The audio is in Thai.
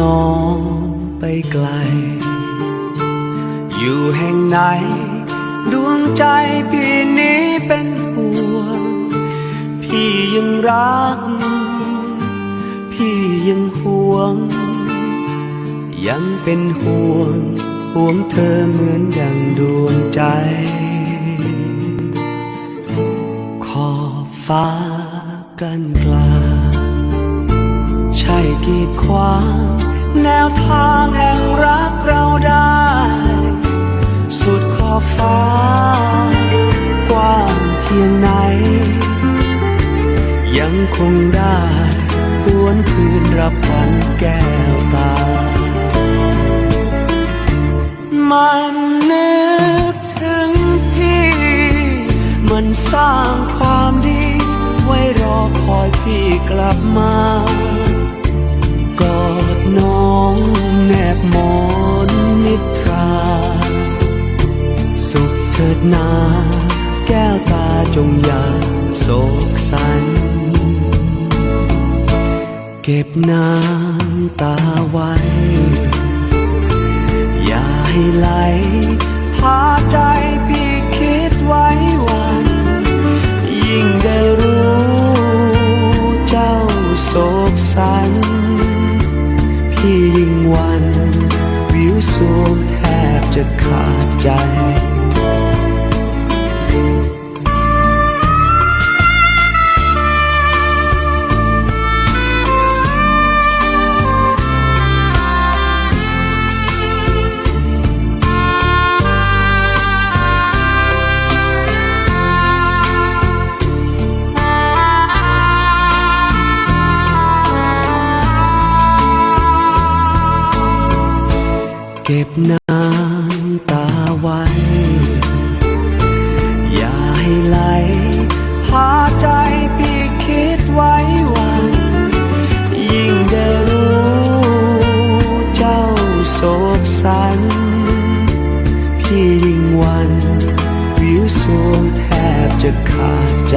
น้องไปไกล อยู่แห่งไหน ดวงใจพี่นี้เป็นห่วง พี่ยังรัก พี่ยังห่วง ยังเป็นห่วง ห่วงเธอเหมือนอย่งดวงใจ ขอฟ้ากันกลาง ใช่กีดขวางแนวทางแห่งรักเราได้ สุดขอบฟ้า กว้างเพียงไหน ยังคงได้หวนคืนรับขวัญแก้วตา มันนึกถึงพี่ มันสร้างความดี ไว้รอคอยพี่กลับมา กอดน้องแนบหมอนนิทรา สุขเถิดนาแก้วตาจงอย่าโศกสัน เก็บน้ำตาไว้ อย่าให้ไหลพาใจพี่คิดไว้วัน ยิ่งได้รู้เจ้าโศกสัน ที่ยิ่งวัน วิวสูงแทบจะขาดใจ เก็บน้ำตาไว้ อย่าให้ไหลพาใจพี่คิดไว้วันยิ่งได้รู้เจ้าโศกสัน พี่ยิ่งวัน วิวสูงแทบจะขาดใจ